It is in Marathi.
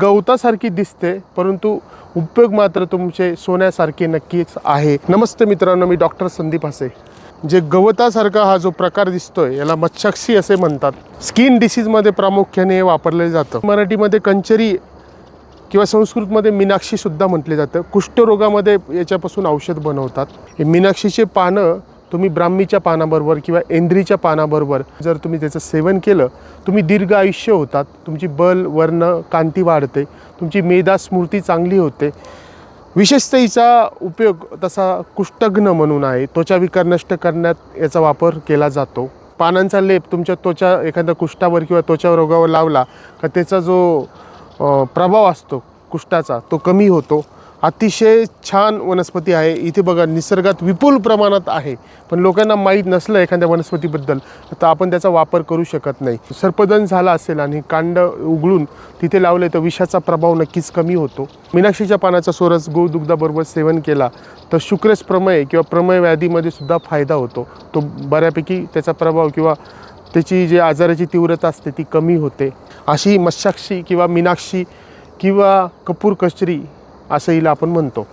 गवतासारखी दिसते परंतु उपयोग मात्र तुमचे सोन्यासारखे नक्कीच आहे. नमस्ते मित्रांनो मी डॉक्टर संदीप हसे. जे गवतासारखा हा जो प्रकार दिसतोय याला मच्छक्षी असे म्हणतात. स्किन डिसीजमध्ये प्रामुख्याने हे वापरले जातं. मराठीमध्ये कंचरी किंवा संस्कृतमध्ये मीनाक्षीसुद्धा म्हटले जातं. कुष्ठरोगामध्ये याच्यापासून औषध बनवतात. हे मीनाक्षीचे पानं तुम्ही ब्राह्मीच्या पानाबरोबर किंवा एंद्रीच्या पानाबरोबर जर तुम्ही त्याचं सेवन केलं तुम्ही दीर्घ आयुष्य होतात तुमची बल वर्ण कांती वाढते तुमची मेधा स्मृती चांगली होते. विशेषतः हिचा उपयोग तसा कुष्ठग्न म्हणून आहे. त्वचा विकार नष्ट करण्यात याचा वापर केला जातो. पानांचा लेप तुमच्या त्वचा एखाद्या कुष्ठावर किंवा त्वचा रोगावर लावला का त्याचा जो प्रभाव असतो कुष्ठाचा तो कमी होतो. अतिशय छान वनस्पती आहे. इथे बघा निसर्गात विपुल प्रमाणात आहे. पण लोकांना माहीत नसलं एखाद्या वनस्पतीबद्दल तर आपण त्याचा वापर करू शकत नाही. सर्पदन झाला असेल आणि कांड उघडून तिथे लावले तर विषाचा प्रभाव नक्कीच कमी होतो. मीनाक्षीच्या पानाचा सोरस गोदुग्धाबरोबर सेवन केला तर शुक्रेस प्रमेय किंवा प्रमेय व्याधीमध्ये सुद्धा फायदा होतो. तो बऱ्यापैकी त्याचा प्रभाव किंवा त्याची जी आजाराची तीव्रता असते ती कमी होते. अशी मत्स्याक्षी किंवा मीनाक्षी किंवा कपूर कचरी असं हिला आपण म्हणतो.